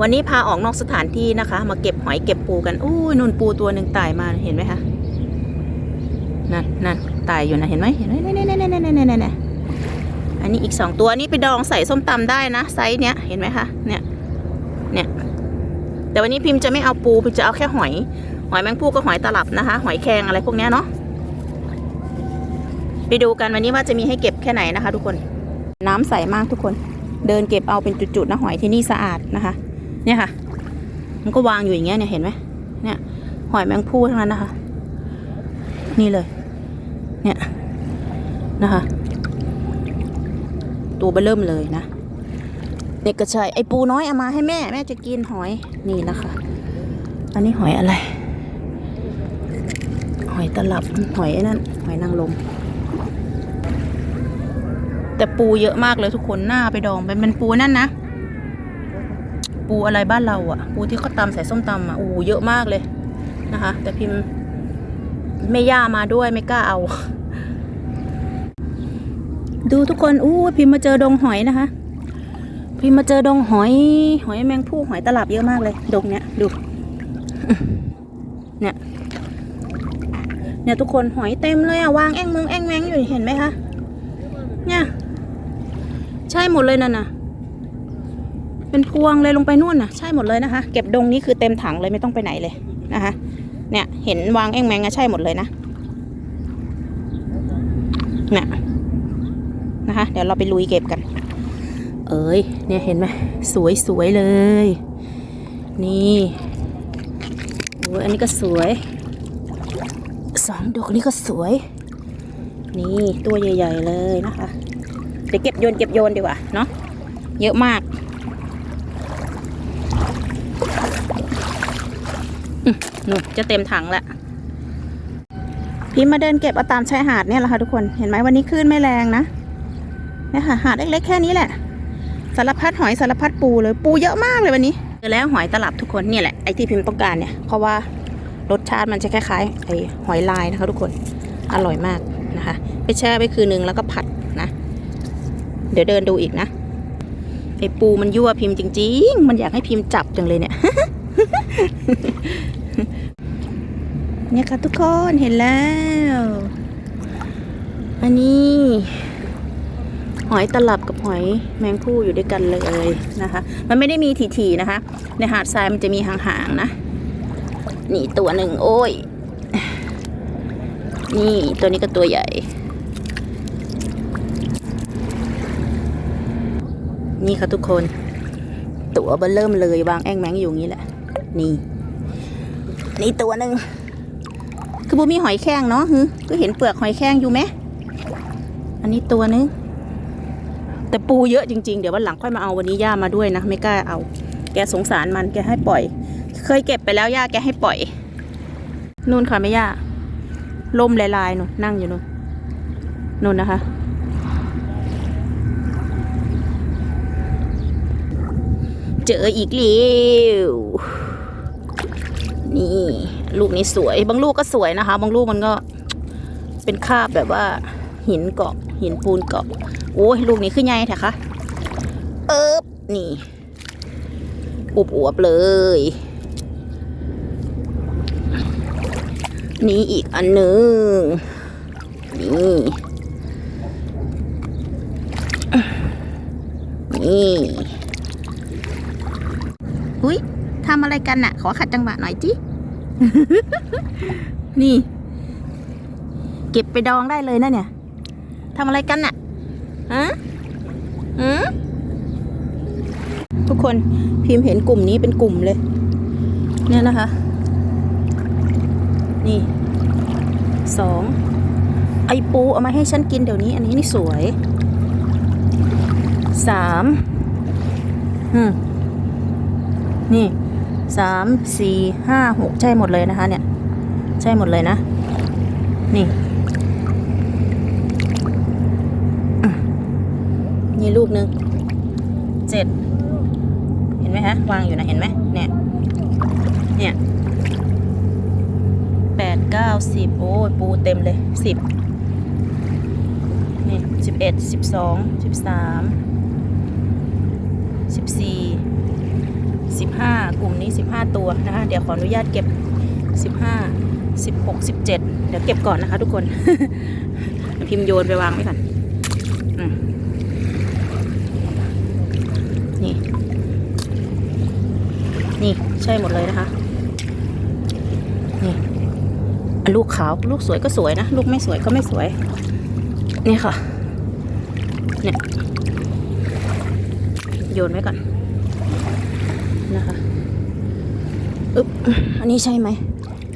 วันนี้พาออกนอกสถานที่นะคะ มาเก็บหอยเก็บปูกันอู้ยนุ่นปูตัวหนึ่งตายมาเห็นไหมคะนั่นนั่นตายอยู่นะเห็นไหมเห็นไหมนี่นี่นี่นี่นี่นี่นี่อันนี้อีกสองตัวนี้ไปดองใส่ส้มตำได้นะไซส์เนี้ยเห็นไหมคะเนี่ยเนี่ยแต่วันนี้พิมพ์จะไม่เอาปูพิมพ์จะเอาแค่หอย หอยแมงผู้กับหอยตลับนะคะ หอยแครงอะไรพวกเนี้ยเนาะไปดูกันวันนี้ว่าจะมีให้เก็บแค่ไหนนะคะ ทุกคน น้ำใสมากทุกคน เดินเก็บเอาเป็นจุดๆนะหอยที่นี่สะอาดนะคะ เนี่ยค่ะ มันก็วางอยู่อย่างเงี้ยเนี่ยเห็นไหมเนี่ย หอยแมงผู้ทั้งนั้นนะคะ นี่เลย เนี่ยนะคะ ตัวเบอเริ่มเลยนะเด็กกระชายไอปูน้อยเอามาให้แม่ แม่จะกินหอยนี่นะคะอันนี้หอยอะไร หอยตลับหอยไอ้นั่นหอยนางรมแต่ปูเยอะมากเลยทุกคนหน้าไปดองไปมันปูนั่นนะ ปูอะไรบ้านเราอะปูที่เขาตำใส่ส้มตำอะโอ้เยอะมากเลยนะคะ แต่พิมพ์ไม่ย่ามาด้วยไม่กล้าเอา ดูทุกคนอู้พิมพ์มาเจอดงหอยนะคะ พิมพ์มาเจอดงหอย หอยแมงผู้หอยตลับเยอะมากเลยดงเนี้ยดูเนี่ยเนี่ยทุกคนหอยเต็มเลยอะวางแองมงแองแมงอยู่เห็นไหมคะเนี่ยใช่หมดเลยนั่นน่ะ เป็นพวงเลยลงไปนู่นน่ะใช่หมดเลยนะคะ เก็บดงนี้คือเต็มถังเลยไม่ต้องไปไหนเลยนะคะ เนี่ยเห็นวางแองแมงอะใช่หมดเลยนะเนี่ยนะคะ เดี๋ยวเราไปลุยเก็บกัน เอ้ยเนี่ยเห็นไหมสวยสวยเลย นี่โอ้ยอันนี้ก็สวยสองดอกนี้ก็สวย นี่ตัวใหญ่ ๆ เลยนะคะ เดี๋ยวเก็บโยนเก็บโยนดีกว่าเนาะเยอะมาก อืมนู่นจะเต็มถังละพี่มาเดินเก็บเอาตามชายหาดเนี่ยแหละค่ะทุกคน เห็นไหมวันนี้คลื่นไม่แรงนะเนี่ยค่ะหาดเล็กๆแค่นี้แหละ สารพัดหอยสารพัดปูเลยปูเยอะมากเลยวันนี้เจอแล้วหอยตลับทุกคนเนี่ยแหละไอที่พิมพ์ต้องการเนี่ยเพราะว่ารสชาติมันจะคล้ายๆไอหอยลายนะคะทุกคนอร่อยมากนะคะ ไปแช่ไว้คืนนึงแล้วก็ผัดนะ เดี๋ยวเดินดูอีกนะไอปูมันยั่วพิมพ์จริง ๆ มันอยากให้พิมพ์จับจังเลยเนี่ย เนี่ยค่ะทุกคนเห็นแล้ว อันนี้ หอยตลับกับหอยแมงผู้อยู่ด้วยกันเลยนะคะ มันไม่ได้มีถี่ๆนะคะ ในหาดทรายมันจะมีห่างๆนะ นี่ตัวหนึ่งโอ้ย นี่ตัวนี้ก็ตัวใหญ่ นี่ค่ะทุกคน ตัวเบอเริ่มเลยวางแองแมงอยู่อย่างนี้แหละ นี่ นี่ตัวหนึ่ง คือบูมีหอยแข้งเนาะฮึก็เห็นเปลือกหอยแข้งอยู่ไหม อันนี้ตัวหนึง แต่ปูเยอะจริงๆ เดี๋ยววันหลังค่อยมาเอาวันนี้ย่ามาด้วยนะ ไม่กล้าเอา แกสงสารมันแกให้ปล่อย เคยเก็บไปแล้วย่าแกให้ปล่อย นู่นค่ะแม่ย่าลมลายๆนู่นนั่งอยู่นู่นนู่นนะคะเจออีกแล้วนี่ ลูกนี้สวย บางลูกก็สวยนะคะ บางลูกมันก็เป็นคาบแบบว่า หินเกาะ หินปูนเกาะ โอ้ยลูกนี้ขึ้นใหญ่แท้คะเอิบนี่อุบอวบเลย นี่อีกอันหนึ่งนี่นี่หุยทำอะไรกันน่ะ ขอขัดจังหวะหน่อยจิ นี่ เก็บไปดองได้เลยนะเนี่ยทำอะไรกันน่ะฮะอืมทุกคนพิมพ์เห็นกลุ่มนี้เป็นกลุ่มเลย เนี่ยนะคะ นี่สองไอปูเอามาให้ฉันกินเดี๋ยวนี้ อันนี้นี่สวยสามอืมนี่ สามสี่ห้าหกใช่หมดเลยนะคะเนี่ย ใช่หมดเลยนะ นี่นี่ลูกหนึ่งเจ็ดเห็นไหมฮะวางอยู่นะเห็นไหมเนี่ยเนี่ยแปดเก้าสิบโอ้ยปูเต็มเลยสิบนี่สิบเอ็ดสิบสองสิบสามสิบสี่ 15 กลุ่มนี้ 15 ตัวนะคะ เดี๋ยวขออนุญาตเก็บ 15 16 17 เดี๋ยวเก็บก่อนนะคะทุกคน พิมพ์โยนไปวางไว้ก่อนนี่ นี่ใช่หมดเลยนะคะ นี่ลูกขาว ลูกสวยก็สวยนะ ลูกไม่สวยก็ไม่สวย นี่ค่ะ เนี่ย โยนไว้ก่อน นะคะอึ๊บอันนี้ใช่ไหม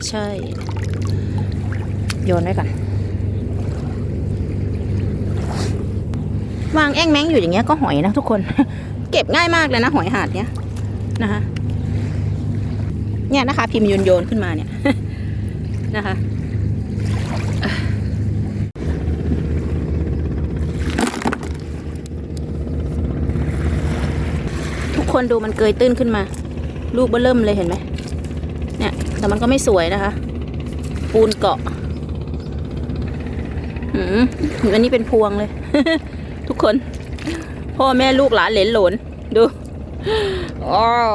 ใช่ โยนไว้ก่อน วางแอ่งแมงอยู่อย่างเงี้ยก็หอยนะทุกคน เก็บง่ายมากเลยนะ หอยหาดเนี้ยนะคะ เนี่ยนะคะ พิมพ์โยนโยนขึ้นมาเนี่ยนะคะ คนดูมันเกยตื้นขึ้นมา ลูกเบอเริ่มเลยเห็นไหมเนี่ยแต่มันก็ไม่สวยนะคะ ปูนเกาะอืมอันนี้เป็นพวงเลย ทุกคน พ่อแม่ลูกหลานเหลนหลนดูว้าว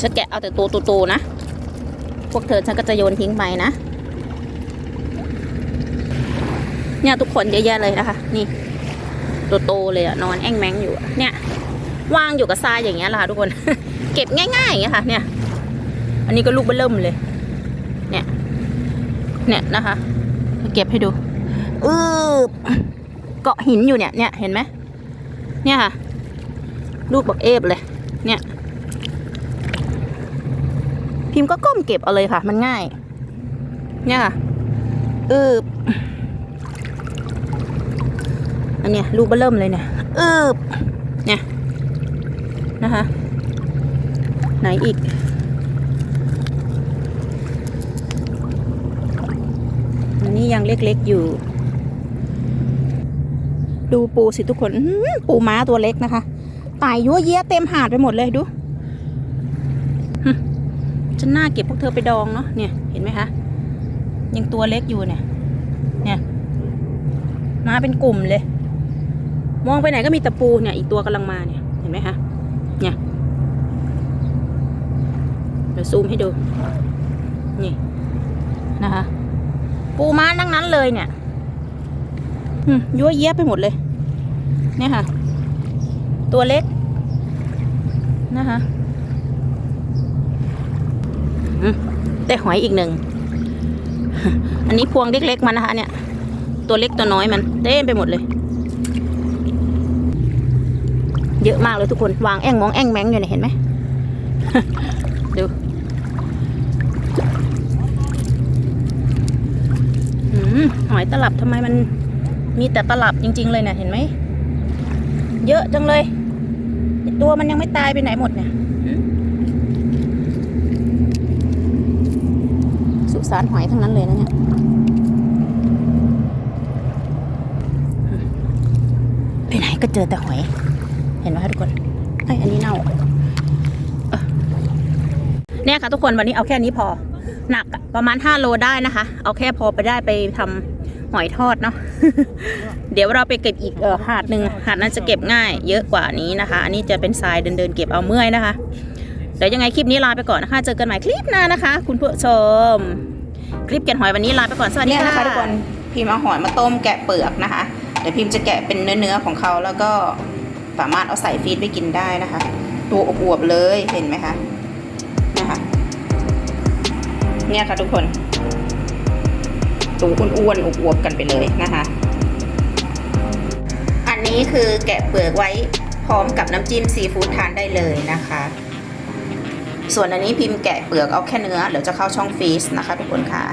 ฉันแกะเอาแต่ตัวโตๆนะ พวกเธอฉันก็จะโยนทิ้งไปนะ เนี่ยทุกคนเยอะแยะเลยนะคะ นี่ โตๆเลยอะนอนแอ่งแมงอยู่เนี่ยวางอยู่กับทรายอย่างเงี้ยละค่ะทุกคน เก็บง่ายๆอย่างเงี้ยค่ะ เนี่ย อันนี้ก็ลูกเบิ่มเลย เนี่ย เนี่ยนะคะ เก็บให้ดูอือเกาะหินอยู่เนี่ยเนี่ยเห็นไหมเนี่ยค่ะ ลูกบักเอฟเลย เนี่ย พิมพ์ก็ก้มเก็บเอาเลยค่ะ มันง่าย เนี่ยค่ะอือ อันเนี้ยลูกเบอเริ่มเลยเนี่ยเอึบเนี่ยนะคะ ไหนอีก อันนี้ยังเล็กๆอยู่ ดูปูสิทุกคนปูม้าตัวเล็กนะคะตายยั่วเยี้ยเต็มหาดไปหมดเลยดูฉันน่าเก็บพวกเธอไปดองเนาะเนี่ยเห็นไหมคะยังตัวเล็กอยู่เนี่ย เนี่ย มาเป็นกลุ่มเลย มองไปไหนก็มีตะปูเนี่ยอีกตัวกำลังมาเนี่ยเห็นไหมคะเนี่ยเดี๋ยวซูมให้ดูนี่นะคะ ปูม้าทั้งนั้นเลยเนี่ยอืมยั่วเยี้ยไปหมดเลย เนี่ยค่ะ ตัวเล็กนะคะแต่หอยอีกหนึ่ง อันนี้พวงเล็กๆมันนะคะเนี่ย ตัวเล็กตัวน้อยมันเต็มไปหมดเลย เยอะมากเลยทุกคนวางแอ่งมองแอ่งแมงอยู่เนี่ยเห็นไหมดูหืมหอยตลับทำไมมันมีแต่ตลับจริง ๆ เลยเนี่ยเห็นไหมเยอะจังเลยตัวมันยังไม่ตายไปไหนหมดเนี่ยหืมสุสานหอยทั้งนั้นเลยนะเนี่ยไปไหนก็เจอแต่หอย เห็นไหมคะทุกคนไออันนี้เน่าเนี่ยค่ะทุกคนวันนี้เอาแค่นี้พอ หนักประมาณ 5 โลได้นะคะ เอาแค่พอไปได้ไปทำหอยทอดเนาะเดี๋ยวเราไปเก็บอีกเออหาดหนึ่งหาดนั้นจะเก็บง่าย เยอะกว่านี้นะคะ อันนี้จะเป็นทรายเดินเดินเก็บเอาเมื่อยนะคะเดี๋ยวยังไงคลิปนี้ลาไปก่อนนะคะ เจอกันใหม่คลิปหน้านะคะ คุณผู้ชม คลิปแกะหอยวันนี้ลาไปก่อนสวัสดีค่ะนะคะทุกคนพิมพ์เอาหอยมาต้มแกะเปลือกนะคะเดี๋ยวพิมพ์จะแกะเป็นเนื้อๆของเขาแล้วก็ สามารถเอาใส่ฟีดไปกินได้นะคะ ตัวอวบๆเลยเห็นไหมคะนะคะเนี่ยค่ะทุกคนตัวอ้วนๆอวบๆกันไปเลยนะคะ อันนี้คือแกะเปลือกไว้พร้อมกับน้ำจิ้มซีฟู้ดทานได้เลยนะคะ ส่วนอันนี้พิมพ์แกะเปลือกเอาแค่เนื้อเดี๋ยวจะเข้าช่องฟรีซนะคะ ทุกคนค่ะ